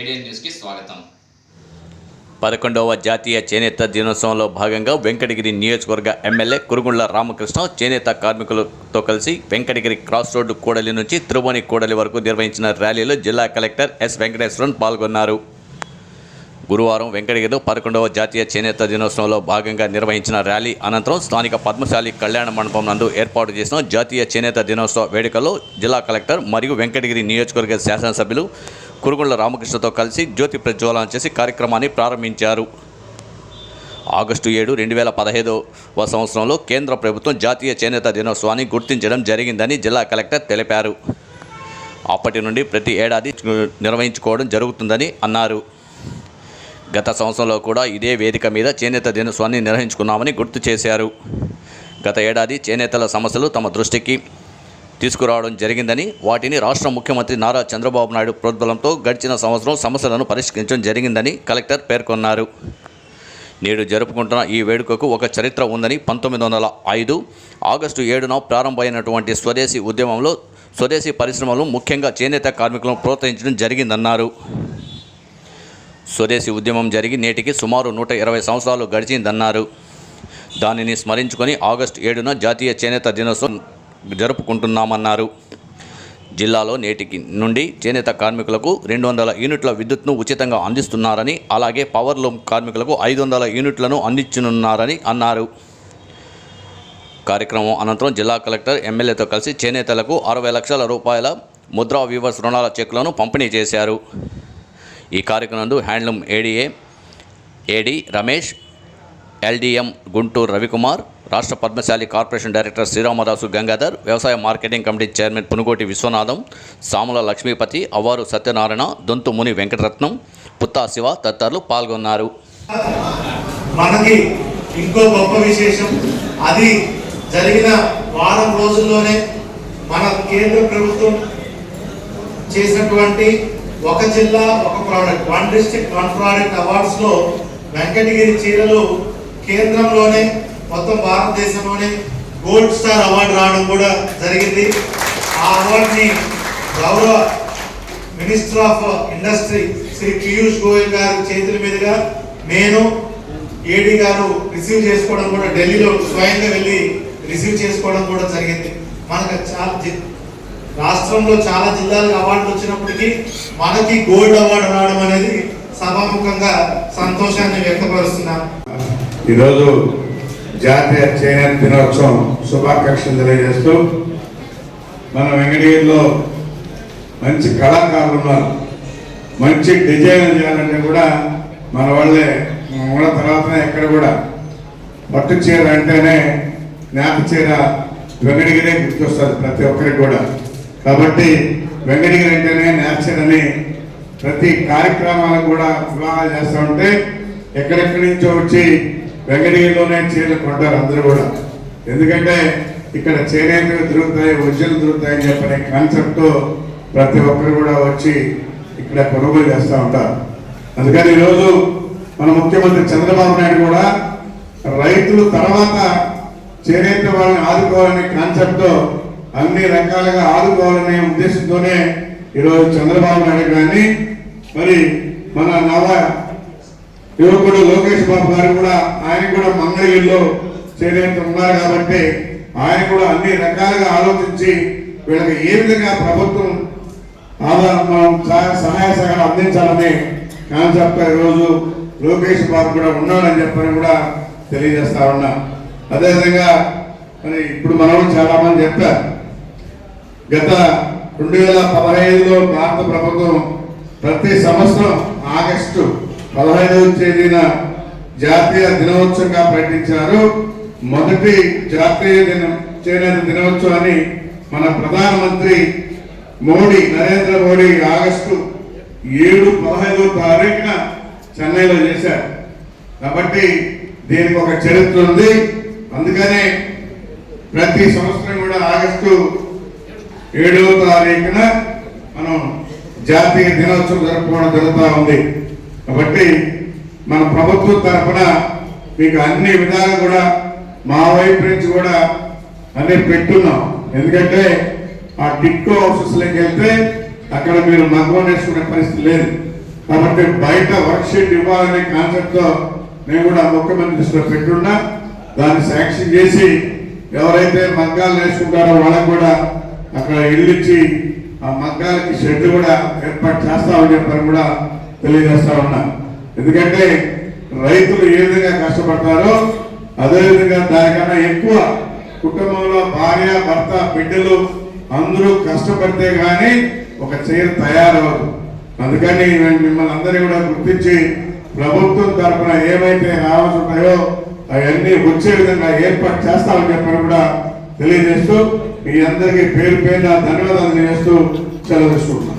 ఏడియన్ న్యూస్కి స్వాగతం. పదకొండవ జాతీయ చేనేత దినోత్సవంలో భాగంగా వెంకటగిరి నియోజకవర్గ ఎమ్మెల్యే కురుగుండ్ల రామకృష్ణ చేనేత కార్మికులతో కలిసి వెంకటగిరి క్రాస్ రోడ్డు కూడలి నుంచి త్రిభువని కూడలి వరకు నిర్వహించిన ర్యాలీలో జిల్లా కలెక్టర్ ఎస్. వెంకటేశ్వరన్ పాల్గొన్నారు. గురువారం వెంకటగిరిలో పదకొండవ జాతీయ చేనేత దినోత్సవంలో భాగంగా నిర్వహించిన ర్యాలీ అనంతరం స్థానిక పద్మశాలి కళ్యాణ మండపం నందు ఏర్పాటు చేసిన జాతీయ చేనేత దినోత్సవ వేడుకలో జిల్లా కలెక్టర్ మరియు వెంకటగిరి నియోజకవర్గ శాసనసభ్యులు కురుగుళ్ళ రామకృష్ణతో కలిసి జ్యోతి ప్రజ్వలన చేసి కార్యక్రమాన్ని ప్రారంభించారు. ఆగస్టు ఏడు రెండు వేల పదహైదవ సంవత్సరంలో కేంద్ర ప్రభుత్వం జాతీయ చేనేత దినోత్సవాన్ని గుర్తించడం జరిగిందని జిల్లా కలెక్టర్ తెలిపారు. అప్పటి నుండి ప్రతి ఏడాది నిర్వహించుకోవడం జరుగుతుందని అన్నారు. గత సంవత్సరంలో కూడా ఇదే వేదిక మీద చేనేత దినోత్సవాన్ని నిర్వహించుకున్నామని గుర్తు చేశారు. గత ఏడాది చేనేతల సమస్యలు తమ దృష్టికి తీసుకురావడం జరిగిందని వాటిని రాష్ట్ర ముఖ్యమంత్రి నారా చంద్రబాబు నాయుడు ప్రోద్బలంతో గడిచిన సంవత్సరం సమస్యలను పరిష్కరించడం జరిగిందని కలెక్టర్ పేర్కొన్నారు. నేడు జరుపుకుంటున్న ఈ వేడుకకు ఒక చరిత్ర ఉందని పంతొమ్మిది వందల ఐదు ఆగస్టు ఏడున ప్రారంభమైనటువంటి స్వదేశీ ఉద్యమంలో స్వదేశీ పరిశ్రమలు ముఖ్యంగా చేనేత కార్మికులను ప్రోత్సహించడం జరిగిందన్నారు. స్వదేశీ ఉద్యమం జరిగి నేటికి సుమారు నూట ఇరవై సంవత్సరాలు గడిచిందన్నారు. దానిని స్మరించుకొని ఆగస్టు ఏడున జాతీయ చేనేత దినోత్సవం జరుపుకుంటున్నామన్నారు. జిల్లాలో నేటికి నుండి చేనేత కార్మికులకు రెండు వందల యూనిట్ల విద్యుత్ను ఉచితంగా అందిస్తున్నారని అలాగే పవర్ లూమ్ కార్మికులకు ఐదు వందల యూనిట్లను అందించనున్నారని అన్నారు. కార్యక్రమం అనంతరం జిల్లా కలెక్టర్ ఎమ్మెల్యేతో కలిసి చేనేతలకు అరవై లక్షల రూపాయల ముద్రా వివర్స్ రుణాల చెక్కులను పంపిణీ చేశారు. ఈ కార్యక్రమంలో handloom ADA AD Ramesh LDM Guntur Ravikumar రాష్ట్ర పద్మశాలి కార్పొరేషన్ డైరెక్టర్ శ్రీరామదాసు గంగాధర్ వ్యవసాయ marketing committee chairman Punugoti Vishwanatham Samula Lakshmipathi Avvaru Satyanarayana Dontu Muni Venkataratnam Putta Shiva తదితరులు పాల్గొన్నారు. మనకి ఇంకో గొప్ప విశేషం అది జరిగిన వారం రోజుల్లోనే మన కేంద్ర ప్రభుత్వం చేసినటువంటి ఒక జిల్లా ఒక product one district one product అవార్డ్స్లో Venkatagiri చీరలు కేంద్రంలోనే మొత్తం భారతదేశంలోనే గోల్డ్ స్టార్ అవార్డు రావడం కూడా జరిగింది. ఆ అవార్డుని గౌరవ minister of industry Shri Piyush Goyal గారి చేతుల మీదుగా నేను ఏడి గారు రిసీవ్ చేసుకోవడం కూడా ఢిల్లీలో స్వయంగా వెళ్ళి రిసీవ్ చేసుకోవడం కూడా జరిగింది. మనకు చాలా రాష్ట్రంలో చాలా జిల్లాలకు అవార్డులు వచ్చినప్పటికీ మనకి గోల్డ్ అవార్డు రావడం అనేది సభాముఖంగా సంతోషాన్ని వ్యక్తపరుస్తున్నాను. ఈరోజు జాతీయ చేనేత దినోత్సవం శుభాకాంక్షలు తెలియజేస్తూ మన వెంకటగిరిలో మంచి కళాకారులు ఉన్నారు. మంచి డిజైన్ చేయాలంటే కూడా మన వాళ్ళే ఉన్న తర్వాతనే ఎక్కడ కూడా పట్టు చీర అంటేనే జ్ఞాప చీర వెంకటగిరే గుర్తొస్తుంది ప్రతి ఒక్కరికి కూడా. కాబట్టి వెంకటగిరి అంటేనే నేత అని ప్రతి కార్యక్రమాలకు కూడా వివాహాలు చేస్తూ ఉంటే ఎక్కడెక్కడి నుంచో వచ్చి వెంకటగిరిలోనే చీరలు కొంటారు అందరూ కూడా. ఎందుకంటే ఇక్కడ చేనేతలు దొరుకుతాయి వజ్జలు దొరుకుతాయని చెప్పనే కాన్సెప్ట్తో ప్రతి ఒక్కరు కూడా వచ్చి ఇక్కడ కొనుగోలు చేస్తూ ఉంటారు. అందుకని ఈరోజు మన ముఖ్యమంత్రి చంద్రబాబు నాయుడు కూడా రైతులు తర్వాత చేనేత వాళ్ళని ఆదుకోవాలనే కాన్సెప్ట్తో అన్ని రకాలుగా ఆదుకోవాలనే ఉద్దేశంతోనే ఈరోజు చంద్రబాబు నాయుడు గారిని మరి మన నవ యువకుడు లోకేష్ బాబు గారు కూడా ఆయన కూడా మంగళగిరిలో చేరేంత ఉన్నారు కాబట్టి ఆయన కూడా అన్ని రకాలుగా ఆలోచించి వీళ్ళకి ఏ విధంగా ప్రభుత్వం ఆధారం సహాయ సహాయ అందించాలనే అందించాలని కాన్సెప్ట్ ఈరోజు లోకేష్ బాబు కూడా ఉన్నాడని చెప్పని కూడా తెలియజేస్తా ఉన్నా. అదేవిధంగా మరి ఇప్పుడు మనం చాలా మంది చెప్పారు. గత రెండు వేల పదహైదులో భారత ప్రభుత్వం ప్రతి సంవత్సరం ఆగస్టు పదహైదవ తేదీన జాతీయ దినోత్సవంగా ప్రకటించారు. మొదటి జాతీయ దినం చేనేత దినోత్సవాన్ని మన ప్రధానమంత్రి మోడీ నరేంద్ర మోడీ ఆగస్టు ఏడు పదహైదవ తారీఖున చెన్నైలో చేశారు. కాబట్టి దీనికి ఒక చరిత్ర ఉంది. అందుకనే ప్రతి సంవత్సరం కూడా ఆగస్టు ఏడవ తారీఖున మనం జాతీయ దినోత్సవం జరుపుకోవడం జరుగుతూ ఉంది. కాబట్టి మన ప్రభుత్వం తరఫున మీకు అన్ని విధాలు కూడా మా వైపు నుంచి కూడా అన్ని పెట్టున్నాం. ఎందుకంటే ఆ టిక్కో ఆఫీసులోకి వెళ్తే అక్కడ మీరు మగ్గం నేర్చుకునే పరిస్థితి లేదు. కాబట్టి బయట వర్క్షీట్ ఇవ్వాలనే కాన్సెప్ట్తో మేము కూడా ముఖ్యమంత్రి దృష్టిలో పెట్టున్నా. దాన్ని శాంక్షన్ చేసి ఎవరైతే మగ్గాలు నేర్చుకుంటారో వాళ్ళకు కూడా అక్కడ ఇల్లు ఇచ్చి ఆ మగ్గాలకి షెడ్ కూడా ఏర్పాటు చేస్తామని చెప్పారు కూడా తెలియజేస్తా ఉన్నా. ఎందుకంటే రైతులు ఏ విధంగా కష్టపడతారో అదేవిధంగా దానికన్నా ఎక్కువ కుటుంబంలో భార్య భర్త బిడ్డలు అందరూ కష్టపడితే కానీ ఒక చీర తయారవదు అందుకని నేను మిమ్మల్ని అందరినీ కూడా గుర్తించి ప్రభుత్వం తరఫున ఏమైతే రావాల్సి ఉంటాయో అవన్నీ వచ్చే విధంగా ఏర్పాటు చేస్తామని చెప్పని కూడా తెలియజేస్తూ మీ అందరికీ పేరు పేరు ధన్యవాదాలు తెలియజేస్తూ సెలవు